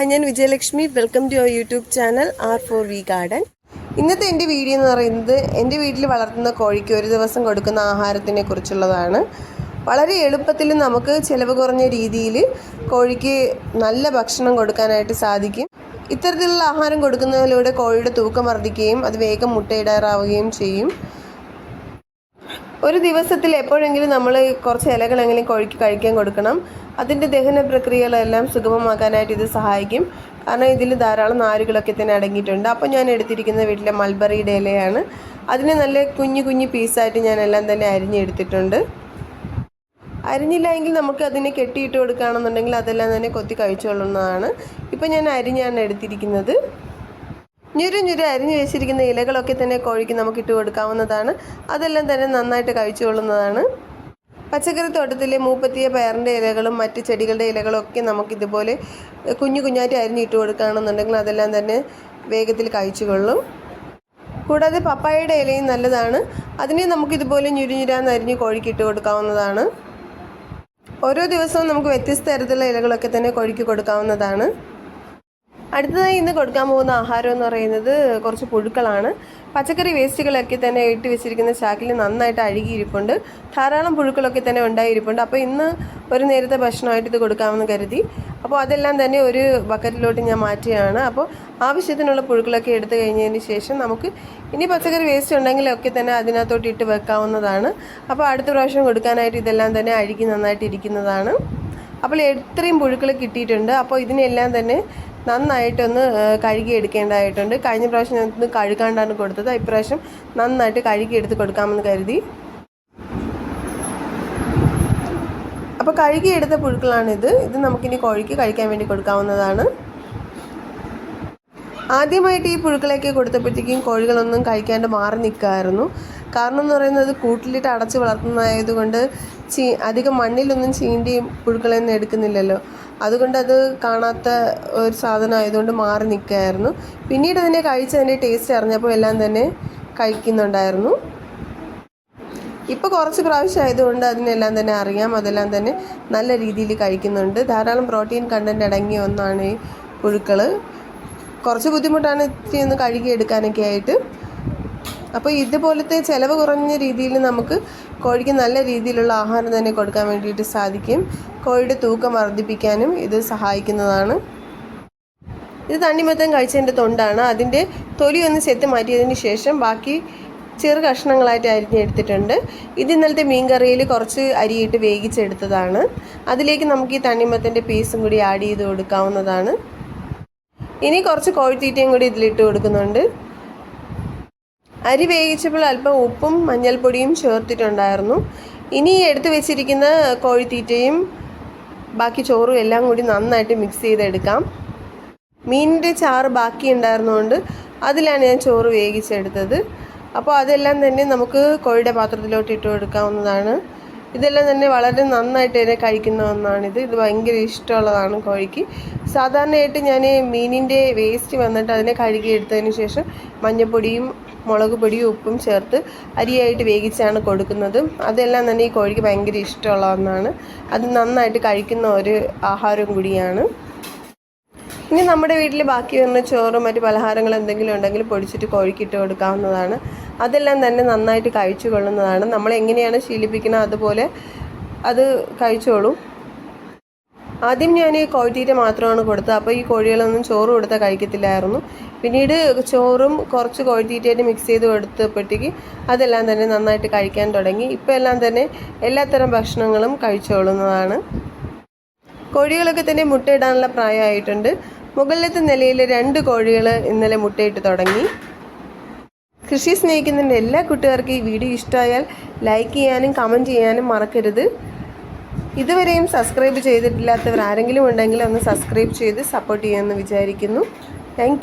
Hi ഞാൻ Vijayalakshmi. Welcome to our YouTube channel R for V garden ഇന്നത്തെ എന്റെ video എന്ന് പറയുന്നത് എന്റെ വീട്ടിൽ വളർത്തുന്ന കോഴിക്ക് ഒരു ദിവസം കൊടുക്കുന്ന ആഹാരത്തിനെ കുറിച്ചുള്ളതാണ്. വളരെ എളുപ്പത്തിൽ നമുക്ക് ചിലവ് കുറഞ്ഞ രീതിയിൽ കോഴിക്ക് നല്ല ഭക്ഷണം കൊടുക്കാനായിട്ട് സാധിക്കും. ഇത്തരത്തിലുള്ള ആഹാരം കൊടുക്കുന്നതിലൂടെ കോഴിയുടെ തൂക്കം വർദ്ധിക്കുകയും അത് വേഗം മുട്ടയിടാറാവുകയും ചെയ്യും. ഒരു ദിവസത്തിൽ എപ്പോഴെങ്കിലും നമ്മൾ കുറച്ച് ഇലകളെങ്കിലും കൊഴുക്കി കഴിക്കാൻ കൊടുക്കണം. അതിന്റെ ദഹന പ്രക്രിയകളെല്ലാം സുഗമമാക്കാനായിട്ട് ഇത് സഹായിക്കും. കാരണം ഇതിൽ ധാരാളം നാരുകളൊക്കെ തന്നെ അടങ്ങിയിട്ടുണ്ട്. അപ്പോൾ ഞാൻ എടുത്തിരിക്കുന്ന വീട്ടിലെ മൾബറിയുടെ ഇലയാണ്. അതിനെ നല്ല കുഞ്ഞു കുഞ്ഞു പീസായിട്ട് ഞാൻ എല്ലാം തന്നെ അരിഞ്ഞെടുത്തിട്ടുണ്ട്. അരിഞ്ഞില്ല എങ്കിൽ നമുക്ക് അതിനെ കെട്ടിയിട്ട് കൊടുക്കുകയാണെന്നുണ്ടെങ്കിൽ അതെല്ലാം തന്നെ കൊത്തി കഴിച്ചുകൊള്ളുന്നതാണ് ഇപ്പം ഞാൻ അരിഞ്ഞാണ് എടുത്തിരിക്കുന്നത്. ഞുരു ഞുരു അരിഞ്ഞു വെച്ചിരിക്കുന്ന ഇലകളൊക്കെ തന്നെ കോഴിക്ക് നമുക്ക് ഇട്ട് കൊടുക്കാവുന്നതാണ്. അതെല്ലാം തന്നെ നന്നായിട്ട് കഴിച്ചുകൊള്ളുന്നതാണ്. പച്ചക്കറി തോട്ടത്തിലെ മൂപ്പത്തിയ പയറിന്റെ ഇലകളും മറ്റ് ചെടികളുടെ ഇലകളും ഒക്കെ നമുക്കിതുപോലെ കുഞ്ഞു കുഞ്ഞായിട്ട് അരിഞ്ഞിട്ട് കൊടുക്കുകയാണെന്നുണ്ടെങ്കിൽ അതെല്ലാം തന്നെ വേഗത്തിൽ കഴിച്ചുകൊള്ളും. കൂടാതെ പപ്പായയുടെ ഇലയും നല്ലതാണ്. അതിനെ നമുക്കിതുപോലെ ഞുരുഞ്ഞുരാന്ന് അരിഞ്ഞ് കോഴിക്ക് ഇട്ട് കൊടുക്കാവുന്നതാണ്. ഓരോ ദിവസവും നമുക്ക് വ്യത്യസ്ത തരത്തിലുള്ള ഇലകളൊക്കെ തന്നെ കോഴിക്ക് കൊടുക്കാവുന്നതാണ്. അടുത്തതായി ഇന്ന് കൊടുക്കാൻ പോകുന്ന ആഹാരം എന്ന് പറയുന്നത് കുറച്ച് പുഴുക്കളാണ്. പച്ചക്കറി വേസ്റ്റുകളൊക്കെ തന്നെ ഇട്ട് വെച്ചിരിക്കുന്ന ചാക്കിൽ നന്നായിട്ട് അഴുകിയിരിപ്പുണ്ട്. ധാരാളം പുഴുക്കളൊക്കെ തന്നെ ഉണ്ടായിരിപ്പുണ്ട്. അപ്പോൾ ഇന്ന് ഒരു നേരത്തെ ഭക്ഷണമായിട്ട് ഇത് കൊടുക്കാമെന്ന് കരുതി. അപ്പോൾ അതെല്ലാം തന്നെ ഒരു ബക്കറ്റിലോട്ട് ഞാൻ മാറ്റുകയാണ്. അപ്പോൾ ആവശ്യത്തിനുള്ള പുഴുക്കളൊക്കെ എടുത്തു കഴിഞ്ഞതിന് ശേഷം നമുക്ക് ഇനി പച്ചക്കറി വേസ്റ്റ് ഉണ്ടെങ്കിലൊക്കെ തന്നെ അതിനകത്തോട്ട് ഇട്ട് വെക്കാവുന്നതാണ്. അപ്പോൾ അടുത്ത പ്രാവശ്യം കൊടുക്കാനായിട്ട് ഇതെല്ലാം തന്നെ അഴുകി നന്നായിട്ട് ഇരിക്കുന്നതാണ്. അപ്പോൾ എത്രയും പുഴുക്കൾ കിട്ടിയിട്ടുണ്ട്. അപ്പോൾ ഇതിനെല്ലാം തന്നെ നന്നായിട്ടൊന്ന് കഴുകി എടുക്കേണ്ടതായിട്ടുണ്ട് കഴിഞ്ഞ പ്രാവശ്യം ഞാൻ കഴുകാണ്ടാണ് കൊടുത്തത്. ഇപ്രാവശ്യം നന്നായിട്ട് കഴുകി എടുത്ത് കൊടുക്കാമെന്ന് കരുതി. അപ്പോൾ കഴുകി എടുത്ത പുഴുക്കളാണിത്. ഇത് നമുക്കിനി കോഴിക്ക് കഴിക്കാൻ വേണ്ടി കൊടുക്കാവുന്നതാണ്. ആദ്യമായിട്ട് ഈ പുഴുക്കളൊക്കെ കൊടുത്തപ്പോഴത്തേക്കും കോഴികളൊന്നും കഴിക്കാണ്ട് മാറി നിൽക്കുമായിരുന്നു കാരണം എന്ന് പറയുന്നത് കൂട്ടിലിട്ട് അടച്ച് വളർത്തുന്നതായതുകൊണ്ട് ചീ അധികം മണ്ണിലൊന്നും ചീണ്ടി പുഴുക്കളെയൊന്നും എടുക്കുന്നില്ലല്ലോ. അതുകൊണ്ട് അത് കാണാത്ത ഒരു സാധനം ആയതുകൊണ്ട് മാറി നിൽക്കുകയായിരുന്നു. പിന്നീട് അതിനെ കഴിച്ച് അതിന്റെ ടേസ്റ്റ് അറിഞ്ഞപ്പോൾ എല്ലാം തന്നെ കഴിക്കുന്നുണ്ടായിരുന്നു. ഇപ്പോൾ കുറച്ച് പ്രാവശ്യം ആയതുകൊണ്ട് അതിനെല്ലാം തന്നെ അറിയാം. അതെല്ലാം തന്നെ നല്ല രീതിയിൽ കഴിക്കുന്നുണ്ട്. ധാരാളം പ്രോട്ടീൻ കണ്ടന്റ് അടങ്ങിയ ഒന്നാണ് ഈ പുഴുക്കൾ കുറച്ച് ബുദ്ധിമുട്ടാണ് ഇത്തിരി ഒന്ന് കഴുകി എടുക്കാനൊക്കെ ആയിട്ട്. അപ്പോൾ ഇതുപോലത്തെ ചിലവ് കുറഞ്ഞ രീതിയിൽ നമുക്ക് കോഴിക്ക് നല്ല രീതിയിലുള്ള ആഹാരം തന്നെ കൊടുക്കാൻ വേണ്ടിയിട്ട് സാധിക്കും. കോഴിയുടെ തൂക്കം വർദ്ധിപ്പിക്കാനും ഇത് സഹായിക്കുന്നതാണ്. ഇത് തണ്ണിമത്തം കഴിച്ചതിന്റെ തൊണ്ടാണ്. അതിന്റെ തൊലി ഒന്ന് ചെത്ത് മാറ്റിയതിന് ശേഷം ബാക്കി ചെറു കഷ്ണങ്ങളായിട്ട് അരിഞ്ഞെടുത്തിട്ടുണ്ട് ഇത് ഇന്നലത്തെ മീൻകറിയിൽ കുറച്ച് അരിയിട്ട് വേവിച്ചെടുത്തതാണ്. അതിലേക്ക് നമുക്ക് ഈ തണ്ണിമത്തന്റെ പീസും കൂടി ആഡ് ചെയ്ത് കൊടുക്കാവുന്നതാണ്. ഇനി കുറച്ച് കോഴിത്തീറ്റയും കൂടി ഇതിലിട്ട് കൊടുക്കുന്നുണ്ട്. അരി വേവിച്ചപ്പോൾ അല്പം ഉപ്പും മഞ്ഞൾപ്പൊടിയും ചേർത്തിട്ടുണ്ടായിരുന്നു. ഇനി എടുത്തു വെച്ചിരിക്കുന്ന കോഴിത്തീറ്റയും ബാക്കി ചോറും എല്ലാം കൂടി നന്നായിട്ട് മിക്സ് ചെയ്തെടുക്കാം. മീനിന്റെ ചാറ് ബാക്കി ഉണ്ടായിരുന്നുകൊണ്ട് അതിലാണ് ഞാൻ ചോറ് വേവിച്ചെടുത്തത്. അപ്പോൾ അതെല്ലാം തന്നെ നമുക്ക് കോഴിയുടെ പാത്രത്തിലോട്ട് ഇട്ട് കൊടുക്കാവുന്നതാണ്. ഇതെല്ലാം തന്നെ വളരെ നന്നായിട്ട് തന്നെ കഴിക്കുന്ന ഒന്നാണിത്. ഇത് ഭയങ്കര ഇഷ്ടമുള്ളതാണ് കോഴിക്ക്. സാധാരണയായിട്ട് ഞാൻ മീനിന്റെ വേസ്റ്റ് വന്നിട്ട് അതിനെ കഴുകി എടുത്തതിന് ശേഷം മഞ്ഞൾപ്പൊടിയും മുളക് പൊടിയും ഉപ്പും ചേർത്ത് അരിയായിട്ട് വേവിച്ചാണ് കൊടുക്കുന്നത്. അതെല്ലാം തന്നെ ഈ കോഴിക്ക് ഭയങ്കര ഇഷ്ടമുള്ള ഒന്നാണ്. അത് നന്നായിട്ട് കഴിക്കുന്ന ഒരു ആഹാരം കൂടിയാണ്. ഇനി നമ്മുടെ വീട്ടിൽ ബാക്കി വരുന്ന ചോറും മറ്റു പലഹാരങ്ങൾ എന്തെങ്കിലും ഉണ്ടെങ്കിൽ പൊടിച്ചിട്ട് കോഴിക്കിട്ട് കൊടുക്കാവുന്നതാണ്. അതെല്ലാം തന്നെ നന്നായിട്ട് കഴിച്ചു കൊള്ളുന്നതാണ്. നമ്മൾ എങ്ങനെയാണ് ശീലിപ്പിക്കുന്നത് അതുപോലെ അത് കഴിച്ചോളും. ആദ്യം ഞാൻ ഈ കോഴിത്തീറ്റ മാത്രമാണ് കൊടുത്തത്. അപ്പോൾ ഈ കോഴികളൊന്നും ചോറ് കൊടുത്താൽ കഴിക്കത്തില്ലായിരുന്നു. പിന്നീട് ചോറും കുറച്ച് കോഴിത്തീറ്റയായിട്ട് മിക്സ് ചെയ്ത് കൊടുത്തപ്പോഴത്തേക്ക് അതെല്ലാം തന്നെ നന്നായിട്ട് കഴിക്കാൻ തുടങ്ങി. ഇപ്പോൾ എല്ലാം തന്നെ എല്ലാത്തരം ഭക്ഷണങ്ങളും കഴിച്ചോളുന്നതാണ്. കോഴികളൊക്കെ തന്നെ മുട്ടയിടാനുള്ള പ്രായമായിട്ടുണ്ട്. മുകളിലത്തെ നിലയിൽ രണ്ട് കോഴികൾ ഇന്നലെ മുട്ടയിട്ട് തുടങ്ങി. കൃഷി സ്നേഹിക്കുന്നതിന്റെ എല്ലാ കൂട്ടുകാർക്കും ഈ വീഡിയോ ഇഷ്ടമായാൽ ലൈക്ക് ചെയ്യാനും കമന്റ് ചെയ്യാനും മറക്കരുത്. ഇതുവരെയും സബ്സ്ക്രൈബ് ചെയ്തിട്ടില്ലാത്തവർ ആരെങ്കിലും ഉണ്ടെങ്കിൽ ഒന്ന് സബ്സ്ക്രൈബ് ചെയ്ത് സപ്പോർട്ട് ചെയ്യുമെന്ന് വിചാരിക്കുന്നു. താങ്ക്